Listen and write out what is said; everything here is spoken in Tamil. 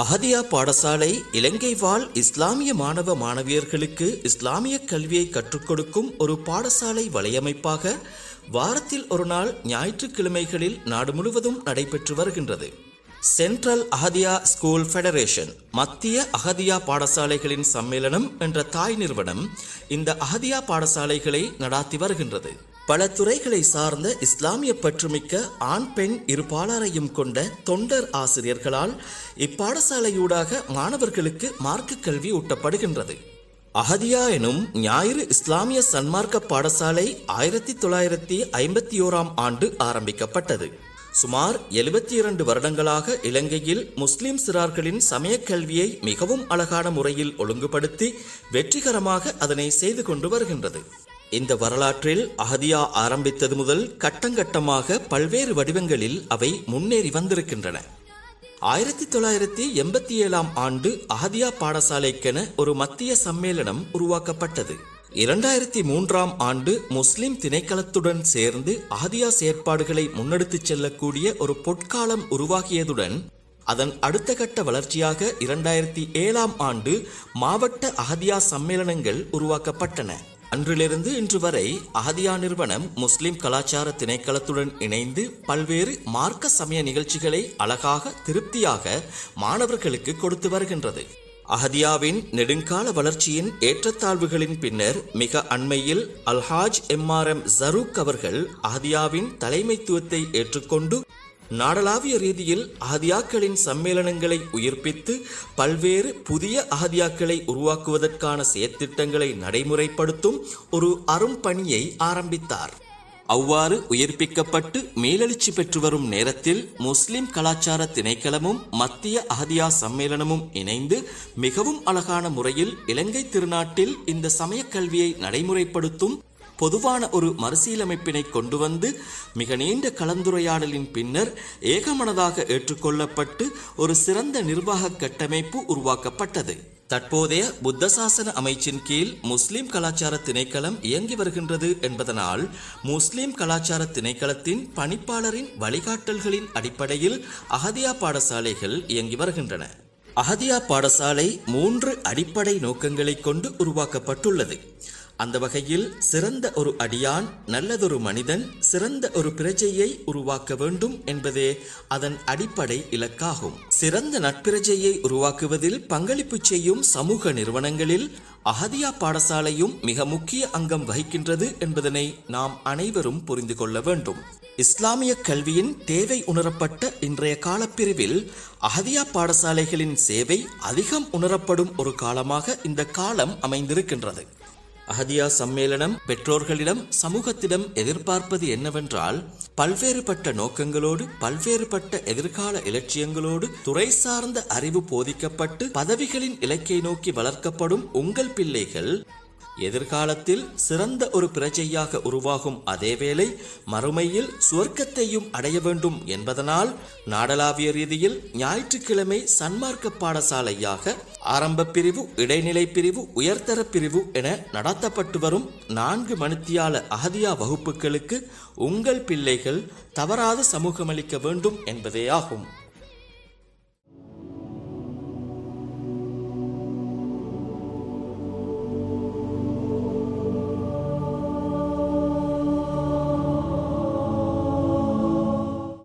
அஹதியா பாடசாலை இலங்கை வாழ் இஸ்லாமிய மாணவ மாணவியர்களுக்கு இஸ்லாமிய கல்வியை கற்றுக் கொடுக்கும் ஒரு பாடசாலை வலையமைப்பாக வாரத்தில் ஒரு நாள் ஞாயிற்றுக்கிழமைகளில் நாடு முழுவதும் நடைபெற்று வருகின்றது. சென்ட்ரல் அஹதியா ஸ்கூல் ஃபெடரேஷன் மத்திய அகதியா பாடசாலைகளின் சம்மேளனம் என்ற தாய் நிறுவனம் இந்த அகதியா பாடசாலைகளை நடாத்தி வருகின்றது. பல துறைகளை சார்ந்த இஸ்லாமிய பற்றுமிக்க ஆண் பெண் இரு பாலாரையும் கொண்ட தொண்டர் ஆசிரியர்களால் இப்பாடசாலையூடாக மாணவர்களுக்கு மார்க்க கல்வி ஊட்டப்படுகின்றது. அஹதியா எனும் ஞாயிறு இஸ்லாமிய சன்மார்க்க பாடசாலை ஆயிரத்தி தொள்ளாயிரத்தி ஐம்பத்தி ஓராம் ஆண்டு ஆரம்பிக்கப்பட்டது. சுமார் எழுபத்தி இரண்டு வருடங்களாக இலங்கையில் முஸ்லிம் சிறார்களின் சமயக் கல்வியை மிகவும் அழகான முறையில் ஒழுங்குபடுத்தி வெற்றிகரமாக அதனை செய்து கொண்டு வருகின்றது. இந்த வரலாற்றில் அஹதியா ஆரம்பித்தது முதல் கட்டங்கட்டமாக பல்வேறு வடிவங்களில் அவை முன்னேறி வந்திருக்கின்றன. ஆயிரத்தி தொள்ளாயிரத்தி எண்பத்தி ஏழாம் ஆண்டு அஹதியா பாடசாலைக்கென ஒரு மத்திய சம்மேளனம் உருவாக்கப்பட்டது. இரண்டாயிரத்தி மூன்றாம் ஆண்டு முஸ்லிம் திணைக்களத்துடன் சேர்ந்து அஹதியா செயற்பாடுகளை முன்னெடுத்துச் செல்லக்கூடிய ஒரு பொற்காலம் உருவாகியதுடன் அதன் அடுத்த கட்ட வளர்ச்சியாக இரண்டாயிரத்தி ஏழாம் ஆண்டு மாவட்ட அகதியா சம்மேளனங்கள் உருவாக்கப்பட்டன. அன்றிலிருந்து இன்று வரை அகதியா நிறுவனம் முஸ்லிம் கலாச்சார திணைக்களத்துடன் இணைந்து பல்வேறு மார்க்க சமய நிகழ்ச்சிகளை அழகாக திருப்தியாக மாணவர்களுக்கு கொடுத்து வருகின்றது. அஹதியாவின் நெடுங்கால வளர்ச்சியின் ஏற்றத்தாழ்வுகளின் பின்னர் மிக அண்மையில் அல்ஹாஜ் எம்ஆர்எம் ஜரூக் அவர்கள் அஹதியாவின் தலைமைத்துவத்தை ஏற்றுக்கொண்டு நாடளாவிய ரீதியில் ஆதியாக்களின் சம்மேளனங்களை உயிர்ப்பித்து பல்வேறு புதிய ஆதியாக்களை உருவாக்குவதற்கான செயற்திட்டங்களை நடைமுறைப்படுத்தும் ஒரு அரும்பணியை ஆரம்பித்தார். அவ்வாறு உயிர்ப்பிக்கப்பட்டு மேலெழுச்சி பெற்று வரும் நேரத்தில் முஸ்லிம் கலாச்சார திணைக்களமும் மத்திய அகதியா சம்மேளனமும் இணைந்து மிகவும் அழகான முறையில் இலங்கை திருநாட்டில் இந்த சமயக் கல்வியை நடைமுறைப்படுத்தும் பொதுவான ஒரு மறுசீலமைப்பினை கொண்டு வந்து மிக நீண்ட கலந்துரையாடலின் பின்னர் ஏகமனதாக ஏற்றுக்கொள்ளப்பட்டு ஒரு சிறந்த நிர்வாக கட்டமைப்பு உருவாக்கப்பட்டது. தற்போதைய புத்த சாசன அமைச்சின் கீழ் முஸ்லிம் கலாச்சார திணைக்களம் இயங்கி வருகின்றது என்பதனால் முஸ்லிம் கலாச்சார திணைக்களத்தின் பணிப்பாளரின் வழிகாட்டல்களின் அடிப்படையில் அகதியா பாடசாலைகள் இயங்கி வருகின்றன. அகதியா பாடசாலை மூன்று அடிப்படை நோக்கங்களை கொண்டு உருவாக்கப்பட்டுள்ளது. அந்த வகையில் சிறந்த ஒரு அடியான் நல்லதொரு மனிதன் சிறந்த ஒரு பிரஜையை உருவாக்க வேண்டும் என்பதே அதன் அடிப்படை இலக்காகும். சிறந்த நட்பிரஜையை உருவாக்குவதில் பங்களிப்பு செய்யும் சமூக நிறுவனங்களில் அகதியா பாடசாலையும் மிக முக்கிய அங்கம் வகிக்கின்றது என்பதனை நாம் அனைவரும் புரிந்து கொள்ள வேண்டும். இஸ்லாமிய கல்வியின் தேவை உணரப்பட்ட இன்றைய காலப்பிரிவில் அகதியா பாடசாலைகளின் சேவை அதிகம் உணரப்படும் ஒரு காலமாக இந்த காலம் அமைந்திருக்கின்றது. அஹதியா சம்மேளனம் பெற்றோர்களிடம் சமூகத்திடம் எதிர்பார்ப்பது என்னவென்றால் பல்வேறுபட்ட நோக்கங்களோடு பல்வேறுபட்ட எதிர்கால இலட்சியங்களோடு துறை சார்ந்த அறிவு போதிக்கப்பட்டு பதவிகளின் இலக்கை நோக்கி வளர்க்கப்படும் உங்கள் பிள்ளைகள் எதிர்காலத்தில் சிறந்த ஒரு பிரஜையாக உருவாகும் அதேவேளை மறுமையில் சுவர்க்கத்தையும் அடைய வேண்டும் என்பதனால் நாடளாவிய ரீதியில் ஞாயிற்றுக்கிழமை சன்மார்க்க பாடசாலையாக ஆரம்ப பிரிவு இடைநிலை பிரிவு உயர்தர பிரிவு என நடத்தப்பட்டு வரும் நான்கு மணித்தியால அகதியா வகுப்புகளுக்கு உங்கள் பிள்ளைகள் தவறாது சமூகமளிக்க வேண்டும் என்பதே ஆகும்